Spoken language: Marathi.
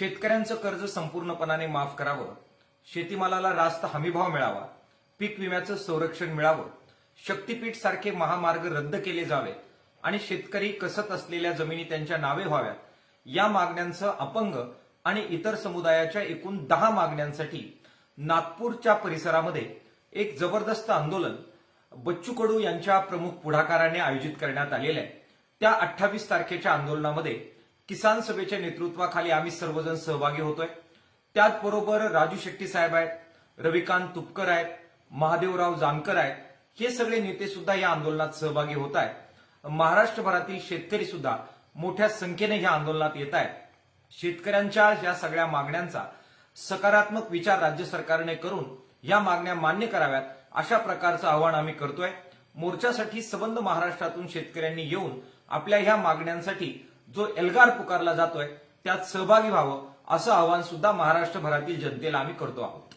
शेतकऱ्यांचं कर्ज संपूर्णपणाने माफ करावं शेतीमालाला रास्त हमीभाव मिळावा पीक विम्याचं संरक्षण मिळावं शक्तीपीठ सारखे महामार्ग रद्द केले जावेत आणि शेतकरी कसत असलेल्या जमिनी त्यांच्या नावे व्हाव्यात या मागण्यांचं अपंग आणि इतर समुदायाच्या एकूण दहा मागण्यांसाठी नागपूरच्या परिसरामध्ये एक जबरदस्त आंदोलन बच्चू कडू यांच्या प्रमुख पुढाकाराने आयोजित करण्यात आलेलं आहे. त्या अठ्ठावीस तारखेच्या आंदोलनामध्ये किसान सभेच्या नेतृत्वाखाली आम्ही सर्वजण सहभागी होतोय. त्याचबरोबर राजू शेट्टी साहेब आहेत रविकांत तुपकर आहेत महादेवराव जानकर आहेत हे सगळे नेते सुद्धा या आंदोलनात सहभागी होत आहेत. महाराष्ट्रभरातील शेतकरी सुद्धा मोठ्या संख्येने या आंदोलनात येत आहेत. शेतकऱ्यांच्या या सगळ्या मागण्यांचा सकारात्मक विचार राज्य सरकारने करून या मागण्या मान्य कराव्यात अशा प्रकारचं आवाहन आम्ही करतोय. मोर्चासाठी सबंध महाराष्ट्रातून शेतकऱ्यांनी येऊन आपल्या ह्या मागण्यांसाठी जो एल्गार पुकारला जातोय त्यात सहभागी व्हावं असं आवाहन सुद्धा महाराष्ट्रभरातील जनतेला आम्ही करतो आहोत.